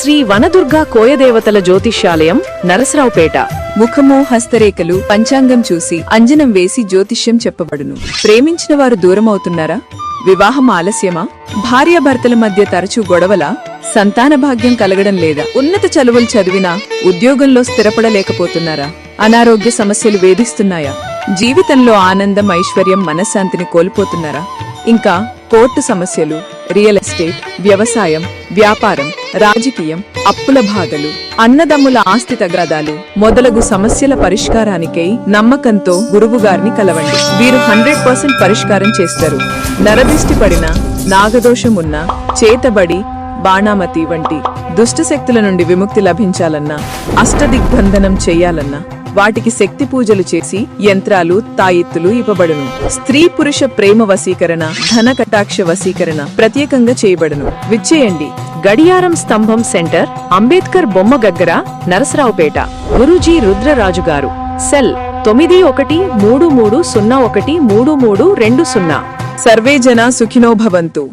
శ్రీ వనదుర్గా కోయదేవతల జ్యోతిష్యాలయం నరసరావుపేట. ముఖము హస్తరేఖలు పంచాంగం చూసి అంజనం వేసి జ్యోతిష్యం చెప్పబడును. ప్రేమించిన వారు దూరం అవుతున్నారా వివాహం ఆలస్యమా? భార్యాభర్తల మధ్య తరచూ గొడవల? సంతాన భాగ్యం కలగడం లేదా? ఉన్నత చదువులు చదివినా ఉద్యోగంలో స్థిరపడలేకపోతున్నారా? అనారోగ్య సమస్యలు వేధిస్తున్నాయా? జీవితంలో ఆనందం ఐశ్వర్యం మనశ్శాంతిని కోల్పోతున్నారా? ఇంకా కోర్టు సమస్యలు రియల్ ఎస్టేట్ వ్యవసాయం వ్యాపారం రాజకీయం అప్పుల బాధలు అన్నదమ్ముల ఆస్తి తగాదాలు మొదలగు సమస్యల పరిష్కారానికై నమ్మకంతో గురువు గారిని కలవండి. వీరు హండ్రెడ్ పర్సెంట్ పరిష్కారం చేస్తారు. నరదిష్టి పడిన నాగదోషం ఉన్న చేతబడి బాణామతి వంటి దుష్ట శక్తుల నుండి విముక్తి లభించాలన్నా అష్టదిగ్బంధనం చేయాలన్నా వాటికి శక్తి పూజలు చేసి యంత్రాలు తాయిత్తులు ఇవ్వబడును. స్త్రీ పురుష ప్రేమ వశీకరణ ధన కటాక్ష వశీకరణ ప్రత్యేకంగా చేయబడును. విచ్చేయండి. గడియారం స్తంభం సెంటర్ అంబేద్కర్ బొమ్మ గగ్గర నరసరావుపేట. గురూజీ రుద్రరాజు గారు. సెల్ తొమ్మిది ఒకటి మూడు మూడు సున్నా ఒకటి మూడు మూడు రెండు సున్నా. సర్వే జన సుఖినో భవంతు.